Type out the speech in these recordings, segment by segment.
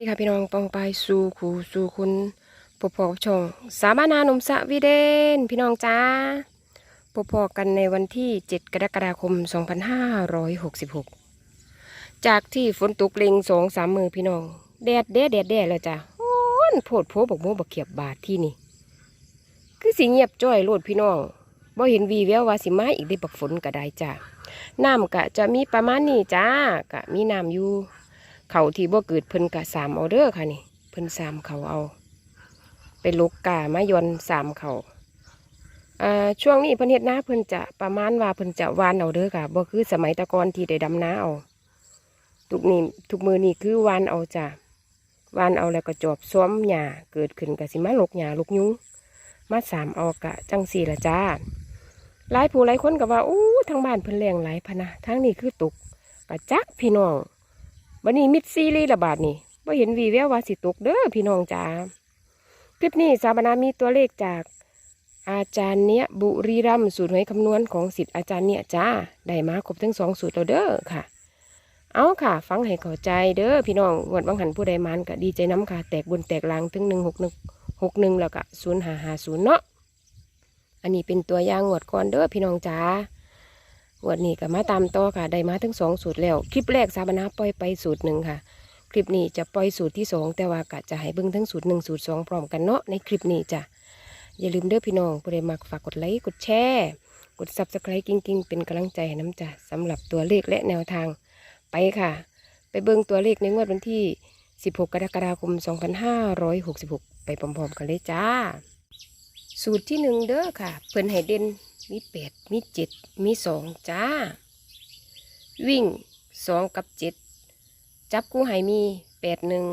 นี่ค่ะพี่น้องปองไปสู่ครูสู่คุณพบพอกชองสาบานาหนุ่มสะวีเดน พี่น้องจ้าพบพอกันในวันที่ 7 กรกฎาคม 2566 จากที่ฝนตกเลงสองสามมือพี่น้อง แดดแดดแดดแดดแล้วจ้ะโอ้นโพดโพบกโมบกเขียบบาทที่นี่ คือสีเงียบจ้อยโลดพี่น้องบ่เห็นวีแววว่าสิมาอีกได้บักฝนก็ได้จ้ะน้ำกะจะมีประมาณนี้จ้ากะมีน้ำอยู่ เขาที่บ่เกิดเพิ่นกะสามเอาเด้อค่ะนี่ เพิ่นสามเขาเอา ไปลกกามายนสามเขาอ่าช่วงนี้เพิ่นเฮ็ดนาเพิ่นจะประมาณว่าเพิ่นจะวานเอาเด้อค่ะบ่คือสมัยตะกอนที่ได้ดำนาเอาทุกนี้ทุกมือนี่คือวานเอาจ้ะวานเอาแล้วก็จอบซ้อมหญ้าเกิดขึ้นก็สิมาลกหญ้าลกยุงมาสามเอากะจังสี่ละจ้าหลายผู้หลายคนก็ว่าอู้ทางบ้านเพิ่นแรงหลายพนะทางนี้คือตกกะจักพี่น้อง วันนี้มิดซีรีระบาดนี่ว่าเห็นวีแววว่าสิตกเด้อพี่น้องจ๋าคลิปนี้สาบนามีตัวเลขจาก อาจารย์เนี้ยบุรีรัมสูตรหวยคำนวณของสิทธิ์อาจารย์เนี่ยจ้าได้มาครบทั้งสองสูตรแล้วเด้อค่ะ เอาค่ะ ฟังให้เข้าใจเด้อพี่น้องงวดบางหันผู้ใดมันก็ดีใจน้ำค่ะ แตกบนแตกลางถึงหนึ่งหกหนึ่งหกหนึ่งแล้วก็ศูนย์หาหาศูนย์เนาะอันนี้เป็นตัวอย่างงวดก่อนเด้อพี่น้องจ๋า วดนี้ก็มาตามต่อค่ะ ได้มาทั้งสองสูตรแล้ว คลิปแรกสาบนาปล่อยไปสูตรหนึ่งค่ะ คลิปนี้จะปล่อยสูตรที่สองแต่ว่ากะจะให้เบิ่งทั้งสูตรหนึ่งสูตรสองพร้อมกันเนาะในคลิปนี้จ้ะอย่าลืมเด้อพี่น้องผู้ใดมักฝากกดไลค์กดแชร์กดซับสไครต์กิ้งๆเป็นกำลังใจให้น้ำจ้ะสำหรับตัวเลขและแนวทางไปค่ะ ไปเบิ่งตัวเลขในงวดวันที่ 16 กรกฎาคม 2566 ไปพร้อมๆกันเลยจ้า สูตรที่หนึ่งเด้อค่ะ เพิ่นให้เด่น มีแปดมีเจ็ดมีสองจ้า วิ่งสองกับเจ็ดจับกู้ให้มีแปดหนึ่ง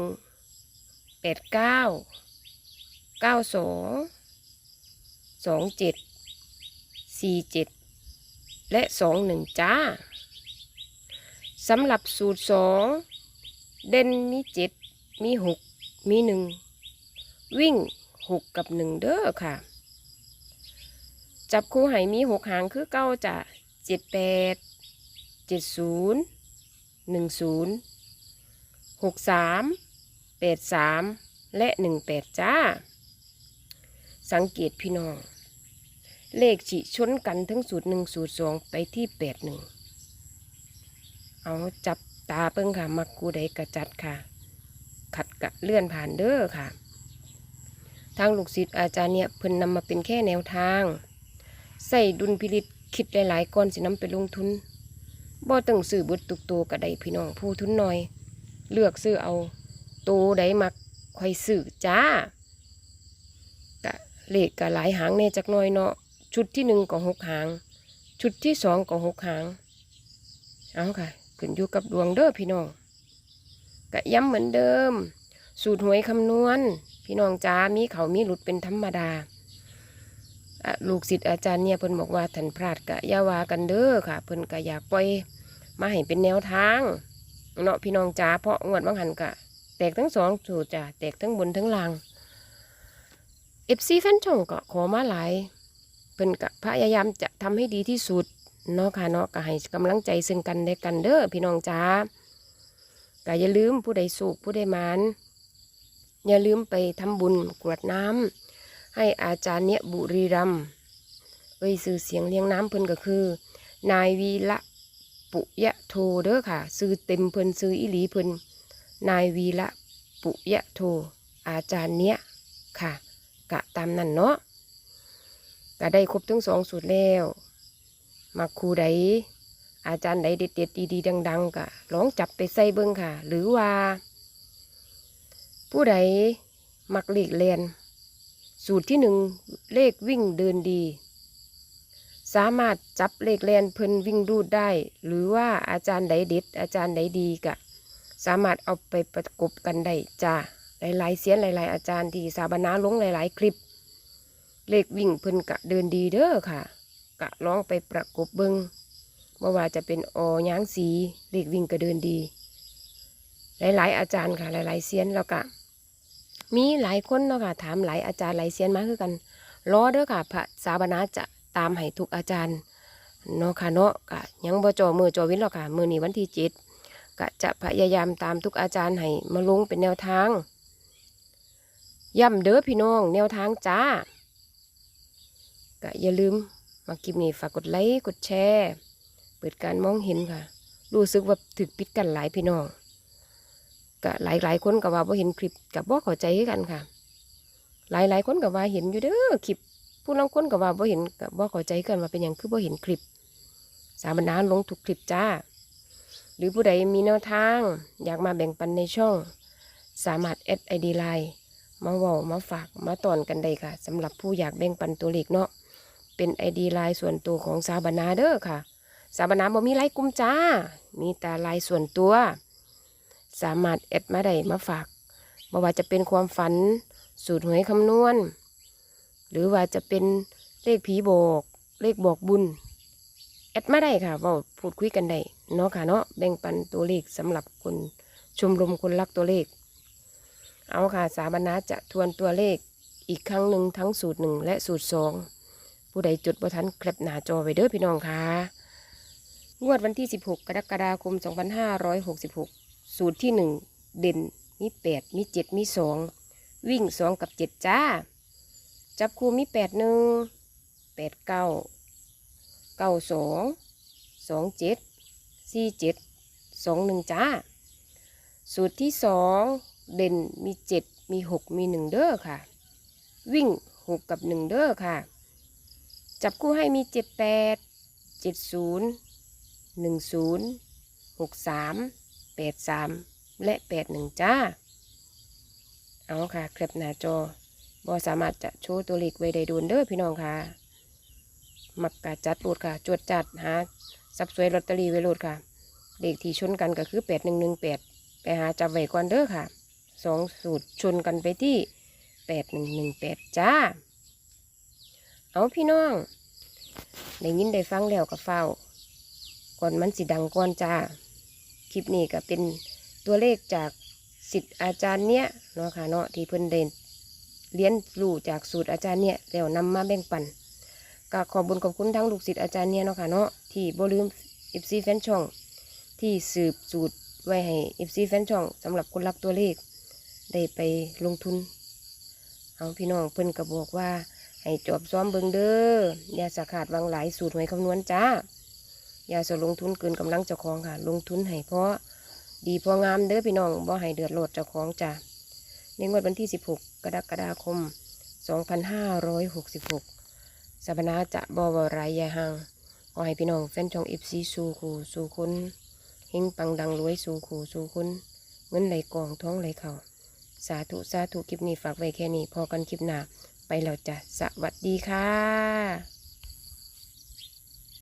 แปดเก้าเก้าสองสองเจ็ดสี่เจ็ดและสองหนึ่งจ้าสำหรับสูตรสองเด่นมีเจ็ดมีหกมีหนึ่งวิ่งหกกับหนึ่งเด้อค่ะ จับคู่ไหมีหกหางคือเก้าจะเจ็ดแปดเจ็ดศูนย์หนึ่งศูนย์หกสามแปดสามและหนึ่งแปดจ้า สังเกตพี่น้อง เลขฉีชนกันทั้งสูตรหนึ่งสูตรสองไปที่แปดหนึ่งเอาจับตาเปิ้งค่ะ มักกูใดกระจัดค่ะ ขัดกะเลื่อนผ่านเด้อค่ะ ทางลูกศิษย์อาจารย์เนี่ยเพิ่นนำมาเป็นแค่แนวทาง ใส่ดุลพินิษคิดหลายๆก่อนสินำไปลงทุนบ่ต้องซื้อบุตตุกโตกระไดพี่น้องผู้ทุนน้อย เลือกซื้อเอาโตใดมักค่อยซื้อจ้ากะเลขกะหลายหางแน่จักน้อยเนาะชุดที่หนึ่งก็หกหาง ชุดที่สองก็หกหาง เอาค่ะ ขึ้นอยู่กับดวงเด้อพี่น้องกะย้ำเหมือนเดิม สูตรหวยคำนวณ พี่น้องจ้ามีเขามีหลุดเป็นธรรมดา ลูกศิษย์อาจารย์เนี่ยเพิ่นบอกว่าท่านพลาดกะยาวากันเด้อค่ะ เพิ่นกะอยากปล่อยมาให้เป็นแนวทางเนาะพี่น้องจ๋าเพราะงวดบางหันกะ แตกทั้งสองสูตรจ้ะแตกทั้งบนทั้งล่างเอฟซีแฟนช่องก็ขอมาหลายเพิ่นกะพยายามจะทำให้ดีที่สุดเนาะค่ะเนาะก็ให้กำลังใจซึ่งกันและกันเด้อพี่น้องจ๋าก็อย่าลืมผู้ใดสุขผู้ใดมานอย่าลืมไปทำบุญกรวดน้ำ ให้อาจารย์เนี่ยบุรีรัมย์เอ้ยสื่อเสียงเลี้ยงน้ำเพิ่นก็คือ นายวีละปุยะโทเด้อค่ะซื้อเต็มเพิ่นซื้ออิหลีเพิ่นนายวีละปุยะโท อาจารย์เนี่ยค่ะ กะตามนั่นเนาะก็ได้ครบทั้งสองสูตรแล้วมาครูใดอาจารย์ใดเด็ดๆดีๆดัง ๆกะลองจับไปใส่เบิ้งค่ะ หรือว่า ผู้ใดมักหลีกเลียน สูตรที่หนึ่งเลขวิ่งเดินดี สามารถจับเลขแลนเพิ่นวิ่งรูดได้ หรือว่าอาจารย์ใดเด็ด อาจารย์ใดดีกะ สามารถเอาไปประกบกันได้จ้าหลายๆเสียนหลาย ๆ อาจารย์ที่สาบนาลงหลาย ๆ คลิป เลขวิ่งเพิ่นกะเดินดีเด้อค่ะ กะลองไปประกบเบิงบ่ว่าจะเป็นออยางสีเลขวิ่งก็เดินดี หลาย ๆ อาจารย์ค่ะหลาย ๆเสียนแล้วกะ มีหลายคนเนาะค่ะถามหลายอาจารย์หลายเซียนมาคือกันรอเด้อค่ะพระสาบนาจะตามให้ทุกอาจารย์เนาะค่ะเนาะกะยังบ่จอมือจอวินหรอกค่ะมือนี้วันที่เจ็ดก็จะพยายามตามทุกอาจารย์ให้มาลงเป็นแนวทางย่ำเด้อพี่น้องแนวทางจ้าก็อย่าลืมมาคลิปนี้ฝากกดไลค์กดแชร์ เปิดการมองเห็นค่ะ รู้สึกว่าถึกปิดกันหลายพี่น้อง ก็หลายหลายๆคนก็ว่าบ่เห็นคลิปกับบ่เข้าใจกันค่ะ หลายหลายๆคนก็ว่าเห็นอยู่เด้อคลิป ผู้ลางคนก็ว่าบ่เห็นกับบ่เข้าใจกันว่าเป็นหยังคือบ่เห็นคลิป สาบนานลงทุกคลิปจ้า หรือผู้ใดมีแนวทาง อยากมาแบ่งปันในช่อง สามารถแอดไอดีไลน์มาว้ามาฝากมาตอนกันได้ค่ะสำหรับผู้อยากแบ่งปันตัวเลขเนาะเป็นไอดีไลน์ส่วนตัวของสาบนาเด้อค่ะ สาบนาบ่มีไลน์กลุ่มจ้า มีแต่ไลน์ส่วนตัว สามารถแอดมาได้มาฝากบ่ว่าจะเป็นความฝันสูตรหวยคำนวณ หรือว่าจะเป็นเลขผีบอกเลขบอกบุญแอดมาได้ค่ะว่าพูดคุยกันได้เนาะค่ะเนาะแบ่งปันตัวเลขสำหรับคนชมรมคนรักตัวเลข เอาค่ะสาบนาจะทวนตัวเลขอีกครั้งหนึ่งทั้งสูตรหนึ่งและสูตรสองผู้ใดจดบ่ทันแคปหน้าจอไว้เด้อพี่น้องค่ะงวดวันที่ 16 กรกฎาคม 2566 สูตรที่1เด่นมี8มี7มี2วิ่ง2กับ7จ้า จับคู่มี8 1 8 9เก้าสองสองเจ็ดสี่เจ็ดสองหนึ่งจ้า สูตรที่สองเด่นมีเจ็ดมีหกมีหนึ่งเด้อค่ะ วิ่งหกกับหนึ่งเด้อค่ะ จับคู่ให้มีเจ็ดแปดเจ็ดศูนย์หนึ่งศูนย์หกสาม แปดสามและแปดหนึ่งจ้า เอาค่ะเคล็บหน้าจอบอสามารถจะโชว์ตัวเลขไว้ได้ดนเด้อพี่น้องค่ะ มักกะจัดโหลดค่ะ จวดจัดหาสับสวยลอตเตอรี่ไว้โหลดค่ะ เลขที่ชนกันก็คือแปดหนึ่งหนึ่งแปดไปหาจับไว้ก่อนเด้อค่ะสองสูตรชนกันไปที่แปดหนึ่งหนึ่งแปดจ้า เอาพี่น้องได้ยินได้ฟังแล้วกับเฝ้าก่อนมันสิดังก่อนจ้า ลิปนี้ก็เป็นตัวเลขจากสิทธิ์อาจารย์เนี้ยเนาะค่ะเนาะที่เพิ่นเดนเรียนรู้จากสูตรอาจารย์เนี่ยแล้วนำมาแบ่งปันก็ขอบุญขอบคุณทั้งลูกศิษย์อาจารย์เนี่ยเนาะค่ะเนาะที่บ่ลืม FC แฟนช่อง ที่สืบสูตรไว้ให้ FC แฟนช่องสำหรับคนรักตัวเลข ได้ไปลงทุนเอาพี่น้องเพิ่นก็บอกว่า ให้จอบซ้อมเบิงเด้ออย่าสาขาดวางหลายสูตรหวยคำนวณจ้า อย่าสลงทุนเกินกำลังเจ้าของค่ะ ลงทุนให้เพราะดีพองามเด้อพี่น้องบ่ให้เดือดร้อนเจ้าของจ้าในงวดวันที่ 16 กรกฎาคม 2566สัปนาจะบวรายยาหังขอให้พี่น้องแฟนช่องอิฟซีสู่ขู่สู่คนเฮงปังดังรวยสู่ขู่สู่คนเงินไหลกองท้องไหลเข่าสาธุสาธุคลิปนี้ฝากไว้แค่นี้พอกันคลิปหน้าไปแล้วจ้ะสวัสดีค่ะ